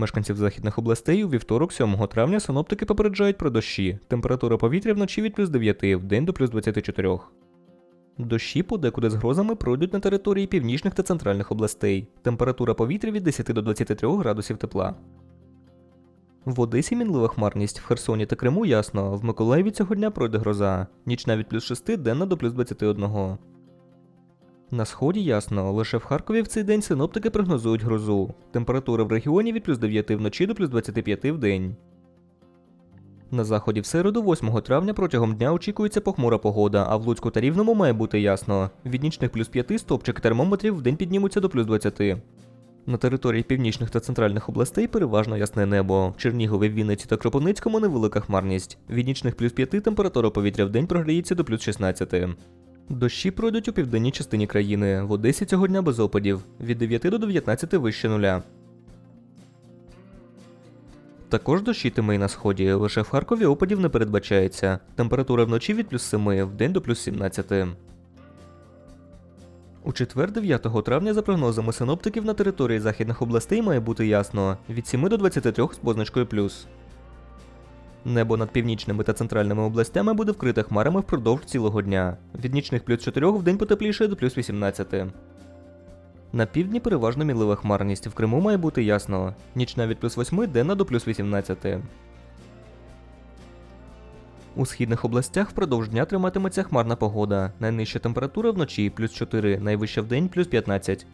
Мешканців західних областей у вівторок, 7 травня, синоптики попереджають про дощі. Температура повітря вночі від плюс 9, в день до плюс 24. Дощі подекуди з грозами пройдуть на території північних та центральних областей. Температура повітря від 10 до 23 градусів тепла. В Одесі мінлива хмарність, в Херсоні та Криму ясно. В Миколаєві цього дня пройде гроза. Нічна від плюс 6, денна до плюс 21. На сході ясно, лише в Харкові в цей день синоптики прогнозують грозу. Температура в регіоні від плюс 9 вночі до плюс 25 в день. На заході в середу, 8 травня, протягом дня очікується похмура погода, а в Луцьку та Рівному має бути ясно. Від нічних плюс 5 стопчики термометрів в день піднімуться до плюс 20. На території північних та центральних областей переважно ясне небо. В Чернігові, Вінниці та Кропивницькому невелика хмарність. Від нічних плюс 5 температура повітря в день прогріється до плюс 16. Дощі пройдуть у південній частині країни. В Одесі цього дня без опадів. Від 9 до 19 вище нуля. Також дощитиме і на сході. Лише в Харкові опадів не передбачається. Температура вночі від плюс 7, в день до плюс 17. У четвер, 9 травня, за прогнозами синоптиків, на території західних областей має бути ясно від 7 до 23 з позначкою плюс. Небо над північними та центральними областями буде вкрите хмарами впродовж цілого дня. Від нічних плюс 4 в день потепліше до плюс 18. На півдні переважно мінлива хмарність. В Криму має бути ясно. Нічна від плюс 8, денна до плюс 18. У східних областях впродовж дня триматиметься хмарна погода. Найнижча температура вночі плюс 4, найвища вдень плюс 15.